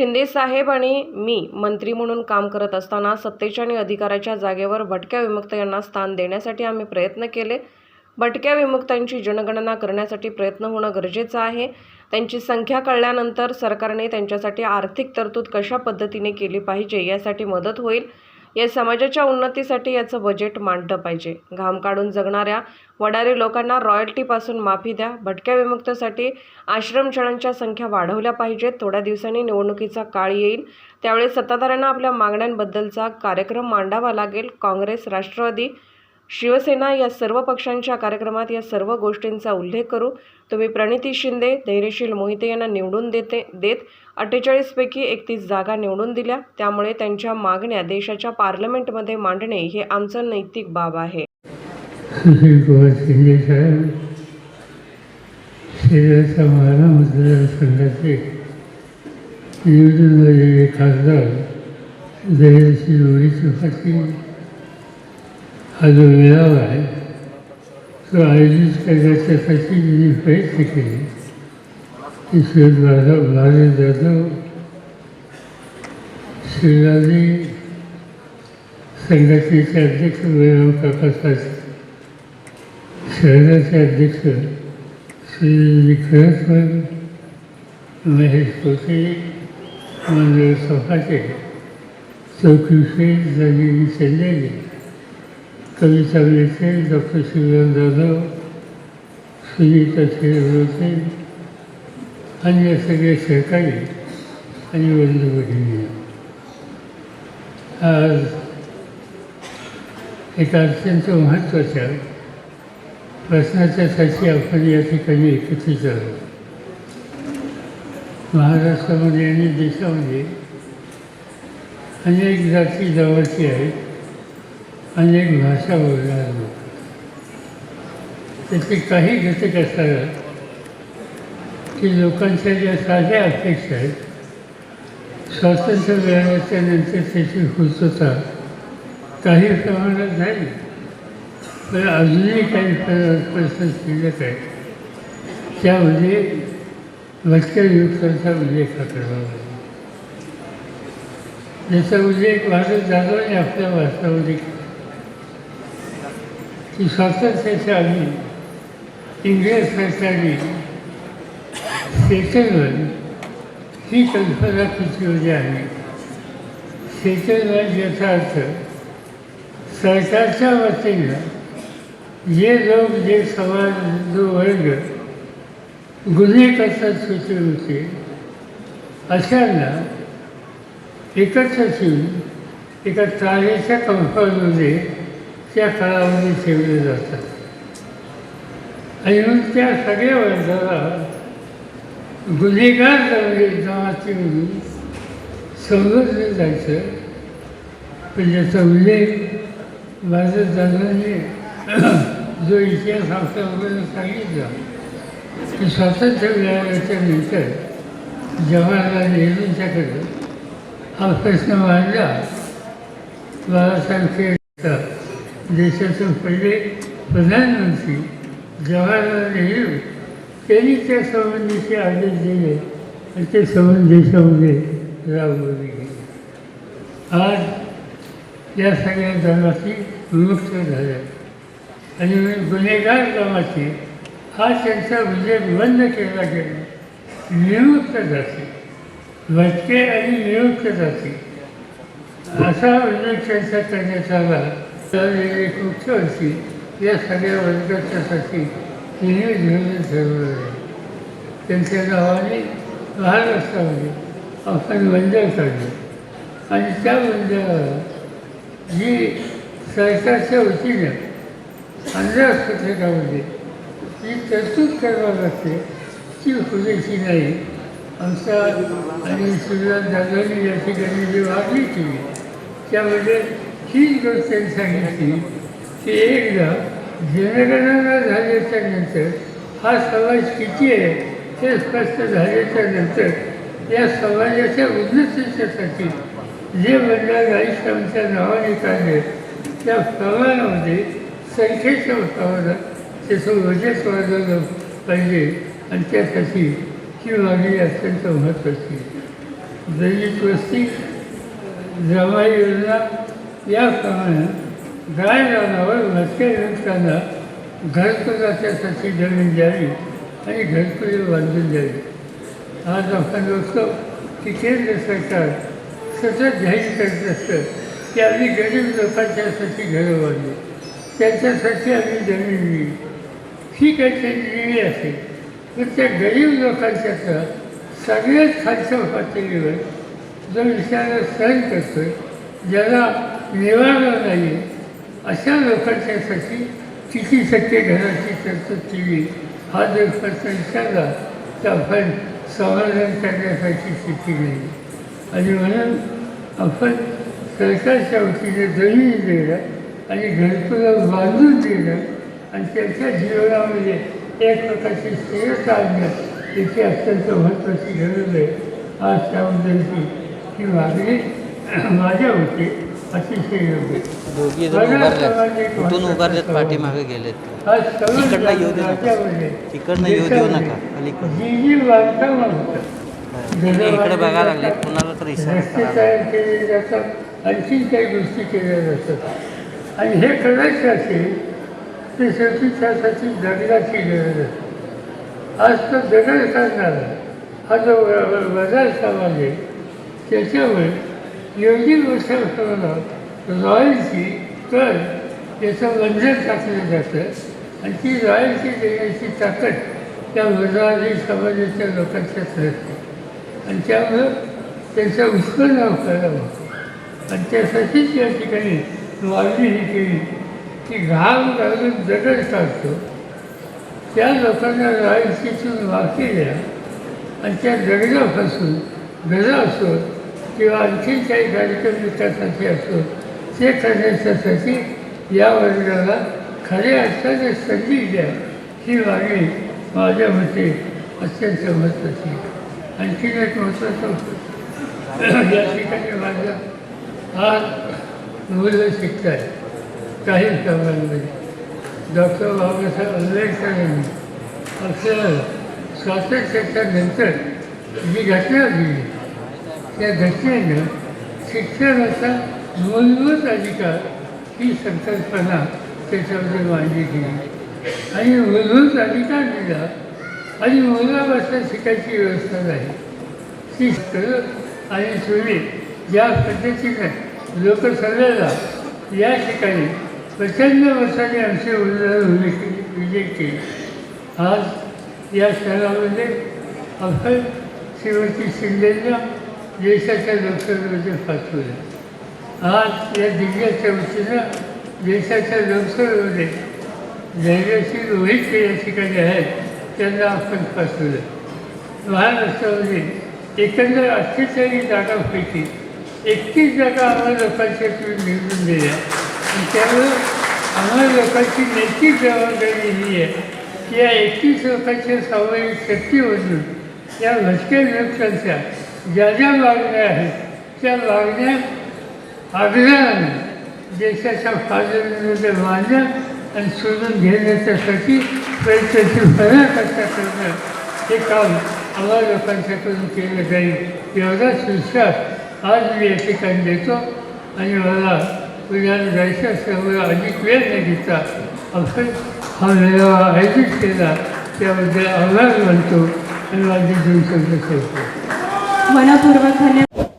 शिंदे साहेब आणि मी मंत्री म्हणून काम करत असताना सत्तेच्या आणि अधिकाराच्या जागेवर भटक्या विमुक्त यांना स्थान देण्यासाठी आम्ही प्रयत्न केले. भटक्या विमुक्तांची जनगणना करण्यासाठी प्रयत्न होणं गरजेचं आहे. त्यांची संख्या कळल्यानंतर सरकारने त्यांच्यासाठी आर्थिक तरतूद कशा पद्धतीने केली पाहिजे यासाठी मदत होईल. या समाजाच्या उन्नतीसाठी याचं बजेट मांडलं पाहिजे. घाम काढून जगणाऱ्या वडारी लोकांना रॉयल्टीपासून माफी द्या. भटक्या विमुक्तसाठी आश्रमशाळांच्या संख्या वाढवल्या पाहिजेत. थोड्या दिवसांनी निवडणुकीचा काळ येईल. त्यावेळी सत्ताधाऱ्यांना आपल्या मागण्यांबद्दलचा कार्यक्रम मांडावा लागेल. काँग्रेस राष्ट्रवादी शिवसेना या सर्व पक्षांच्या कार्यक्रमात या सर्व गोष्टींचा उल्लेख करू. तुम्ही प्रणिती शिंदे धैर्यशील मोहिते यांना निवडून देते देत अठ्ठेचाळीसपैकी एकतीस जागा निवडून दिल्या. त्यामुळे त्यांच्या मागण्या देशाच्या पार्लमेंटमध्ये मांडणे हे आमचं नैतिक बाब आहे. खासदार हा जो मेळावा आहे तो आयोजित करण्याच्यासाठी मी प्रयत्न केले. ईश्वर जाधव भारत जाधव शिवराजी संघटनेचे अध्यक्ष वैभव काकासाहेब शहराचे अध्यक्ष श्री खरसवर महेश कोटे मंदिर सभाचे चौकीशे जागी चाललेले कविता मेटे डॉक्टर शिवराम जाधव सुनीता आणि अन्य सगळे सहकारी आणि बंधू भगिनी. आज एका अत्यंत महत्त्वाच्या प्रश्नाच्यासाठी आपण या ठिकाणी एकत्रित आहोत. महाराष्ट्रामध्ये आणि देशामध्ये अनेक जाती जवळची आहेत. अनेक भाषा बोलणार लोक त्याचे काही घटक असतात की लोकांच्या ज्या साध्या अपेक्षा आहेत स्वातंत्र्य मिळाल्याच्या नंतर त्याची पूर्तता काही प्रमाणात झाली. पण अजूनही काही प्रश्न शिल्लक आहे त्यामध्ये भटक्या उल्लेख हा करावा लागेल ज्याचा उल्लेख भारत जाधवने आपल्या भाषणामध्ये केला की स्वातंत्र्याच्या आधी इंग्रज सरकारने सेटलमेंट ही कल्पना सुचवली आहे. सेटलमेंट याचा अर्थ सरकारच्या वतीनं जे लोक जे समाज जो वर्ग गुन्हे करतात सुचले होते अशांना एकत्र ठेवून एका तारेच्या कंपाऊंडमध्ये त्या स्थळामध्ये ठेवले जातात. आणि मग त्या सगळ्या वर्गाला गुन्हेगार जमले जमाती म्हणून समजलं जायचं. पण ज्याचा उल्लेख माझ्या दादांनी जो इतिहास आमच्या वगैरे सांगितला की स्वातंत्र्य मिळाल्याच्या नंतर जवाहरलाल नेहरूंच्याकडे हा प्रश्न मांडला. बाळासाहेब खेळ देशाचे पहिले प्रधानमंत्री जवाहरलाल नेहरू त्यांनी त्या संबंधीचे आदेश दिले आणि ते संबंध देशामध्ये राबवले गेले. आज या सगळ्या धर्माची विमुक्त झाल्या. आणि गुन्हेगार कामाची हा त्यांचा विजय बंद केला गेला. नियुक्त जाते भटके आणि नियुक्त जाते. असा उल्लेख त्यांचा करण्यात आला. तर एक या सगळ्या वर्गाच्यासाठी तिने घेऊन ठरवलं आहे. त्यांच्या नावाने महाराष्ट्रामध्ये आपण मंदिर काढलं. आणि त्या मंदिराला जी सरकारच्या वतीनं अंदाजपत्रकामध्ये जी तरतूद करावी लागते ती पुरेशी नाही. आमचा आणि सुरुवात दादांनी या ठिकाणी जी मागणी केली त्यामध्ये हीच गोष्ट त्यांनी सांगितली की एकदा जनगणना झाल्याच्यानंतर हा समाज किती आहे हे स्पष्ट झाल्याच्यानंतर या समाजाच्या उन्नतीच्यासाठी जे मंडळ आयुष्याच्या नावाने काढले त्या प्रमाणामध्ये संख्येच्या प्रमाणात त्याचं बजेट वाढवलं पाहिजे आणि त्यासाठी ही मागणी अत्यंत महत्त्वाची आहे. दैनिक वस्ती जमा योजना याप्रमाणे गाय रानावर लटके विमुक्तांना घरकुलाच्यासाठी जमीन द्यावी आणि घरकुले बांधून द्यावी. आज आपण बघतो की केंद्र सरकार सतत जाहीर करत असतं की आम्ही गरीब लोकांच्यासाठी घरं बांधली त्यांच्यासाठी आम्ही जमीन दिली ही काही त्यांनी दिली असेल तर त्या गरीब लोकांच्याचा सगळ्यात खालच्या पातळीवर जो विचार सहन करतो ज्याला निवारा नाही. अशा लोकांच्यासाठी किती टक्के घराची तरतूद केली हा जर प्रश्न विचारला तर आपण समाधान करण्यासाठी स्थिती नाही आणि म्हणून आपण सरकारच्या वतीने जमीन देणं आणि घरकुला बांधून देणं आणि त्यांच्या जीवनामध्ये एक प्रकारची स्थिरता आणणं याची अत्यंत महत्त्वाची गरज आहे. आज त्याबद्दलची ही मागणी माझ्या होती दोघी जण उभारले कुठून उभारलेत पाठीमागे गेलेत. इकडनं येऊ देऊ नका. इकडनं येऊ देऊ नका. अलीकडं इकडे बघायला लागले कुणाला तर इशारा आणखीन काही गोष्टी केल्या जातात. आणि हे करायचं असेल तर शेवटी त्यासाठी दगडाची गरज असते आज तो दगड करणारा हा जो बाजार समाज आहे त्याच्यावर एवढी गोष्ट रॉयल्टी तर याचं बंधन टाकलं जातं. आणि ती रॉयल्टी देण्याची ताकद त्या वजारी समाजाच्या लोकांच्याच असते आणि त्यामुळं त्यांचं उत्पन्न करावं आणि त्यासाठीच या ठिकाणी मागणी ही केली. की घाम घालून दगड काढतो त्या लोकांना रॉयल्टीतून वाकी द्या. आणि त्या दगडापासून गजा असो किंवा आणखी काही कार्यक्रम विकासाचे असो ते करण्याच्यासाठी या वर्गाला खऱ्या अर्थाने संधी द्या ही मागणी माझ्या मते अत्यंत महत्त्वाची आणखी आणखीन एक महत्त्वाचं या ठिकाणी माझं आज मुलं शिकताय काही कामांमध्ये. डॉक्टर बाबासाहेब आंबेडकर यांनी आपल्याला स्वातंत्र्याच्या नंतर जी घटना दिली. त्या घटनेनं शिक्षणाचा मूलभूत अधिकार ही संकल्पना त्याच्यामध्ये मांडली गेली. आणि मूलभूत अधिकार दिला आणि मुलापासून शिकायची व्यवस्था झाली. ती करत आणि सोयी ज्या लोक लोकसभेला या ठिकाणी प्रचंड मताने आमचे उमेदवार विजय केले. आज या शहरामध्ये आपण श्रीमती शिंदेंना देशाच्या लोकसभेमध्ये पाठवलं आज या दिव्याच्या वतीनं देशाच्या लोकसभेमध्ये धैर्यशील रोहित या ठिकाणी आहेत त्यांना आपण पाठवलं महाराष्ट्रामध्ये एकंदर अठ्ठेचाळीस जागांपैकी एकतीस जागा आम्हाला लोकांच्याकडून निवडून दिल्या. आणि त्यामुळं आम्हाला लोकांची नैतिक जबाबदारी ही आहे की या एकतीस लोकांच्या सामायिक शक्तीमधून या भटक्या लोकांच्या ज्या ज्या मागण्या आहेत त्या मागण्या आग्रहाने देशाच्या फाजरीमध्ये मांडणं आणि शोधून घेण्याच्यासाठी प्रयत्नशील करता करणं हे काम आम्हा लोकांच्याकडून केलं जाईल. एवढाच विश्वास आज मी या ठिकाणी देतो आणि मला उद्याला जायचं असल्यामुळे अधिक वेळ न घेता आपण हा मेळावा आयोजित केला त्याबद्दल आभार मानतो आणि माझे दोन शब्द मनपूर्वक धन्यवाद.